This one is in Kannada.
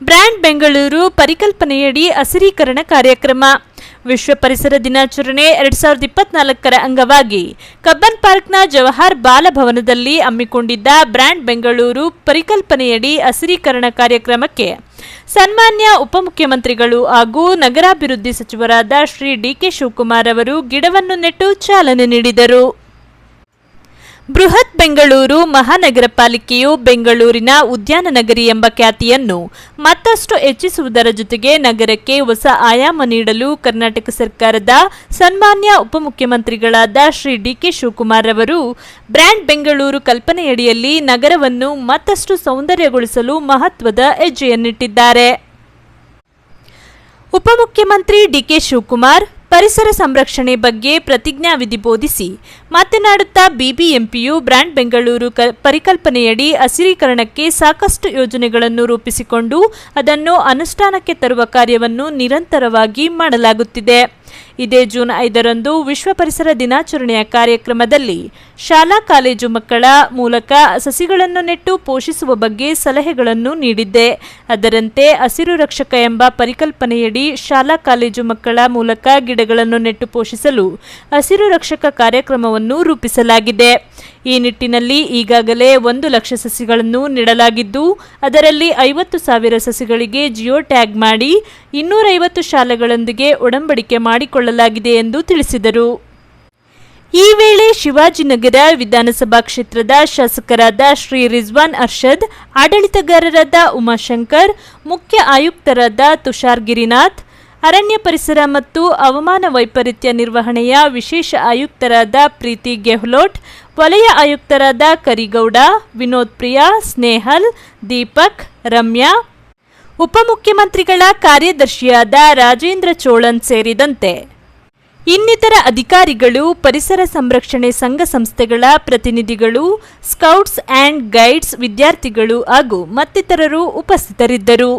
ಬ್ರ್ಯಾಂಡ್ ಬೆಂಗಳೂರು ಪರಿಕಲ್ಪನೆಯಡಿ ಹಸಿರೀಕರಣ ಕಾರ್ಯಕ್ರಮ. ವಿಶ್ವ ಪರಿಸರ ದಿನಾಚರಣೆ ಎರಡ್ ಸಾವಿರದ ಇಪ್ಪತ್ನಾಲ್ಕರ ಅಂಗವಾಗಿ ಕಬ್ಬನ್ ಪಾರ್ಕ್ನ ಜವಾಹರ್ ಬಾಲಭವನದಲ್ಲಿ ಹಮ್ಮಿಕೊಂಡಿದ್ದ ಬ್ರ್ಯಾಂಡ್ ಬೆಂಗಳೂರು ಪರಿಕಲ್ಪನೆಯಡಿ ಹಸಿರೀಕರಣ ಕಾರ್ಯಕ್ರಮಕ್ಕೆ ಸನ್ಮಾನ್ಯ ಉಪಮುಖ್ಯಮಂತ್ರಿಗಳು ಹಾಗೂ ನಗರಾಭಿವೃದ್ಧಿ ಸಚಿವರಾದ ಶ್ರೀ ಡಿಕೆ ಶಿವಕುಮಾರ್ ಅವರು ಗಿಡವನ್ನು ನೆಟ್ಟು ಚಾಲನೆ ನೀಡಿದರು. ಬೃಹತ್ ಬೆಂಗಳೂರು ಮಹಾನಗರ ಪಾಲಿಕೆಯು ಬೆಂಗಳೂರಿನ ಉದ್ಯಾನ ನಗರಿ ಎಂಬ ಖ್ಯಾತಿಯನ್ನು ಮತ್ತಷ್ಟು ಹೆಚ್ಚಿಸುವುದರ ಜೊತೆಗೆ ನಗರಕ್ಕೆ ಹೊಸ ಆಯಾಮ ನೀಡಲು ಕರ್ನಾಟಕ ಸರ್ಕಾರದ ಸನ್ಮಾನ್ಯ ಉಪಮುಖ್ಯಮಂತ್ರಿಗಳಾದ ಶ್ರೀ ಡಿಕೆ ಶಿವಕುಮಾರ್ ಅವರು ಬ್ರ್ಯಾಂಡ್ ಬೆಂಗಳೂರು ಕಲ್ಪನೆಯಡಿಯಲ್ಲಿ ನಗರವನ್ನು ಮತ್ತಷ್ಟು ಸೌಂದರ್ಯಗೊಳಿಸಲು ಮಹತ್ವದ ಹೆಜ್ಜೆಯನ್ನಿಟ್ಟಿದ್ದಾರೆ. ಉಪಮುಖ್ಯಮಂತ್ರಿ ಡಿಕೆ ಶಿವಕುಮಾರ್ ಪರಿಸರ ಸಂರಕ್ಷಣೆ ಬಗ್ಗೆ ಪ್ರತಿಜ್ಞಾವಿಧಿ ಬೋಧಿಸಿ ಮಾತನಾಡುತ್ತಾ ಬಿಬಿಎಂಪಿಯು ಬ್ರ್ಯಾಂಡ್ ಬೆಂಗಳೂರು ಪರಿಕಲ್ಪನೆಯಡಿ ಹಸಿರೀಕರಣಕ್ಕೆ ಸಾಕಷ್ಟು ಯೋಜನೆಗಳನ್ನು ರೂಪಿಸಿಕೊಂಡು ಅದನ್ನು ಅನುಷ್ಠಾನಕ್ಕೆ ತರುವ ಕಾರ್ಯವನ್ನು ನಿರಂತರವಾಗಿ ಮಾಡಲಾಗುತ್ತಿದೆ. ಇದೇ ಜೂನ್ ಐದರಂದು ವಿಶ್ವ ಪರಿಸರ ದಿನಾಚರಣೆಯ ಕಾರ್ಯಕ್ರಮದಲ್ಲಿ ಶಾಲಾ ಕಾಲೇಜು ಮಕ್ಕಳ ಮೂಲಕ ಸಸಿಗಳನ್ನು ನೆಟ್ಟು ಪೋಷಿಸುವ ಬಗ್ಗೆ ಸಲಹೆಗಳನ್ನು ನೀಡಿದ್ದೆ. ಅದರಂತೆ ಹಸಿರು ರಕ್ಷಕ ಎಂಬ ಪರಿಕಲ್ಪನೆಯಡಿ ಶಾಲಾ ಕಾಲೇಜು ಮಕ್ಕಳ ಮೂಲಕ ಗಿಡಗಳನ್ನು ನೆಟ್ಟು ಪೋಷಿಸಲು ಹಸಿರು ರಕ್ಷಕ ಕಾರ್ಯಕ್ರಮವನ್ನು ರೂಪಿಸಲಾಗಿದೆ. ಈ ನಿಟ್ಟಿನಲ್ಲಿ ಈಗಾಗಲೇ ಒಂದು ಲಕ್ಷ ಸಸಿಗಳನ್ನು ನೆಡಲಾಗಿದ್ದು, ಅದರಲ್ಲಿ ಐವತ್ತು ಸಾವಿರ ಸಸಿಗಳಿಗೆ ಜಿಯೋ ಟ್ಯಾಗ್ ಮಾಡಿ ಇನ್ನೂರೈವತ್ತು ಶಾಲೆಗಳೊಂದಿಗೆ ಒಡಂಬಡಿಕೆ ಮಾಡಿಕೊಳ್ಳಲಾಗಿದೆ ಎಂದು ತಿಳಿಸಿದರು. ಈ ವೇಳೆ ಶಿವಾಜಿನಗರ ವಿಧಾನಸಭಾ ಕ್ಷೇತ್ರದ ಶಾಸಕರಾದ ಶ್ರೀ ರಿಜ್ವಾನ್ ಅರ್ಷದ್, ಆಡಳಿತಗಾರರಾದ ಉಮಾಶಂಕರ್, ಮುಖ್ಯ ಆಯುಕ್ತರಾದ ತುಷಾರ್ ಗಿರಿನಾಥ್ ಅರಣ್ಯ ಪರಿಸರ ಮತ್ತು ಹವಾಮಾನ ವೈಪರೀತ್ಯ ನಿರ್ವಹಣೆಯ ವಿಶೇಷ ಆಯುಕ್ತರಾದ ಪ್ರೀತಿ ಗೆಹ್ಲೋಟ್, ವಲಯ ಆಯುಕ್ತರಾದ ಕರಿಗೌಡ, ವಿನೋದ್ ಪ್ರಿಯಾ, ಸ್ನೇಹಲ್, ದೀಪಕ್, ರಮ್ಯಾ. ಉಪಮುಖ್ಯಮಂತ್ರಿಗಳ ಕಾರ್ಯದರ್ಶಿಯಾದ ರಾಜೇಂದ್ರ ಚೋಳನ್ ಸೇರಿದಂತೆ ಇನ್ನಿತರ ಅಧಿಕಾರಿಗಳು, ಪರಿಸರ ಸಂರಕ್ಷಣೆ ಸಂಘ ಸಂಸ್ಥೆಗಳ ಪ್ರತಿನಿಧಿಗಳು, ಸ್ಕೌಟ್ಸ್ ಆ್ಯಂಡ್ ಗೈಡ್ಸ್ ವಿದ್ಯಾರ್ಥಿಗಳು ಹಾಗೂ ಮತ್ತಿತರರು ಉಪಸ್ಥಿತರಿದ್ದರು.